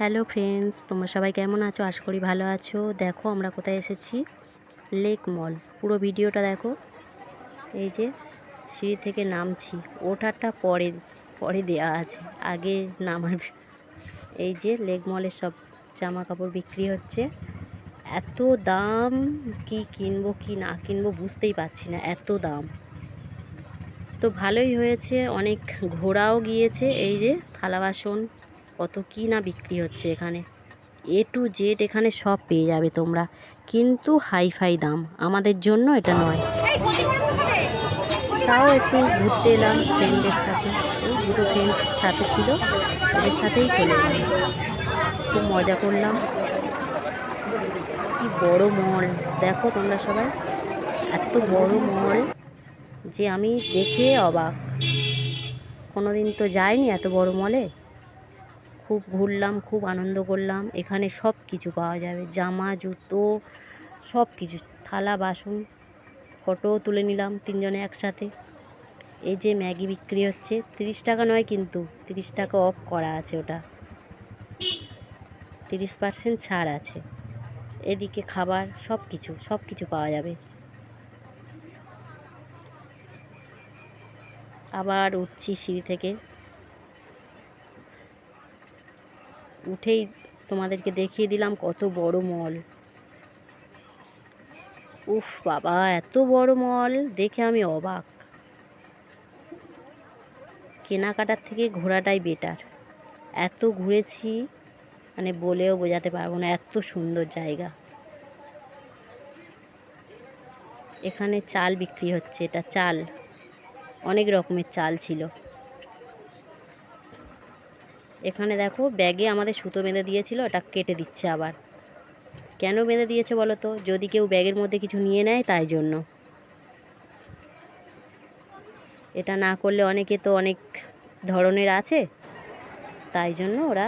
Hello friends, তোমরা সবাই কেমন আছো? আশা করি ভালো আছো। দেখো, আমরা কোথায় এসেছি? লেক মল পুরো ভিডিওটা দেখো। এই যে সিঁড়ি থেকে নামছি। ওঠারটা পরে পরে দেওয়া আছে। আগে নামার এই যে লেক মলের সব জামা কাপড় বিক্রি হচ্ছে। এত দাম, কি কিনবো, কি না কিনবো বুঝতেই পারছি না। এত দাম। তো ভালোই হয়েছে। অনেক ঘোরাও গিয়েছে। এই যে থালা বাসন কত কি না বিক্রি হচ্ছে এখানে? এ টু জেড এখানে সব পেয়ে যাবে তোমরা। কিন্তু হাইফাই দাম, আমাদের জন্য এটা নয়। তাও একটু ঘুরতে এলাম ফ্রেন্ডের সাথে। এই দুটো ফ্রেন্ড সাথে ছিল, ওদের সাথেই চলে এলাম খুব মজা করলাম। কি বড় মল দেখো তোমরা সবাই, এত বড় মল যে আমি দেখে অবাক। কোনোদিন তো যাইনি এত বড় মলে। খুব ঘুরলাম, খুব আনন্দ করলাম। এখানে সব কিছু পাওয়া যাবে। জামা, জুতো, সব কিছু। থালা, বাসন ফটোও তুলে নিলাম তিনজনে একসাথে। এই যে ম্যাগি বিক্রি হচ্ছে, তিরিশ টাকা নয় কিন্তু তিরিশ টাকা অফ করা আছে ওটা। তিরিশ পার্সেন্ট ছাড় আছে। এদিকে খাবার, সব কিছু সব কিছু পাওয়া যাবে। আবার উঠছি সিঁড়ি থেকে। উঠেই তোমাদেরকে দেখিয়ে দিলাম কত বড় মল। উফ বাবা, এত বড় মল দেখে আমি অবাক। কেনাকাটার থেকে ঘোরাটাই বেটার এত ঘুরেছি মানে বলেও বোঝাতে পারব না, এত সুন্দর জায়গা। এখানে চাল বিক্রি হচ্ছে, এটা চাল। অনেক রকমের চাল ছিল। এখানে দেখো ব্যাগে আমাদের সুতো বেঁধে দিয়েছিল, এটা কেটে দিচ্ছে আবার। কেন বেঁধে দিয়েছে বলো তো? যদি কেউ ব্যাগের মধ্যে কিছু নিয়ে নেয়, তাই জন্য। এটা না করলে অনেকে তো অনেক ধরনের আছে, তাই জন্য ওরা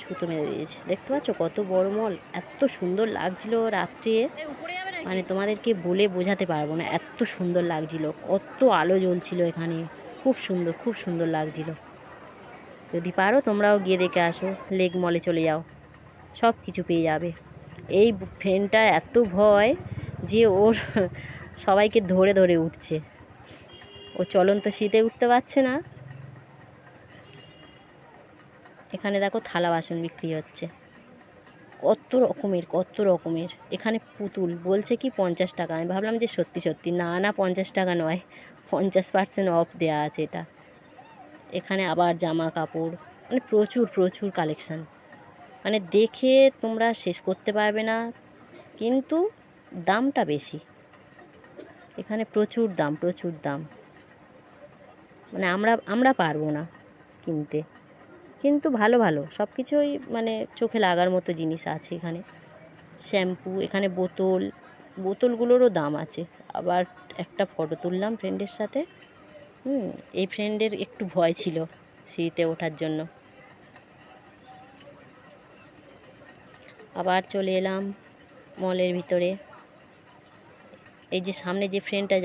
সুতো বেঁধে দিয়েছে। দেখতে পাচ্ছ কত বড় মল, এত সুন্দর লাগছিল রাত্রে। মানে তোমাদেরকে বলে বোঝাতে পারব না, এত সুন্দর লাগছিল, কত আলো জ্বলছিল এখানে। খুব সুন্দর খুব সুন্দর লাগছিল। যদি পারো, তোমরাও গিয়ে দেখে আসো, লেক মলে চলে যাও। সব কিছু পেয়ে যাবে। এই ফ্রেন্ডটা এত ভয় যে ওর সবাইকে ধরে ধরে উঠছে। ও চলন্ত শীতে উঠতে পারছে না। এখানে দেখো থালা বাসন বিক্রি হচ্ছে। কত রকমের কত রকমের। এখানে পুতুল, বলছে কি পঞ্চাশ টাকা। আমি ভাবলাম যে সত্যি সত্যি। না না, পঞ্চাশ টাকা নয়। পঞ্চাশ পার্সেন্ট অফ দেওয়া আছে এটা। এখানে আবার জামা কাপড় মানে প্রচুর প্রচুর কালেকশান মানে দেখে তোমরা শেষ করতে পারবে না, কিন্তু দামটা বেশি। এখানে প্রচুর দাম প্রচুর দাম। মানে আমরা আমরা পারব না কিনতে। কিন্তু ভালো ভালো সব কিছুই মানে চোখে লাগার মতো জিনিস আছে এখানে। শ্যাম্পু, এখানে বোতল, বোতলগুলোরও দাম আছে। আবার একটা ফটো তুললাম ফ্রেন্ডের সাথে। হুম, এই ফ্রেন্ডের একটু ভয় ছিল সিঁড়িতে ওঠার জন্য। আবার চলে এলাম মলের ভিতরে। এই যে সামনে যে ফ্রেন্ডটা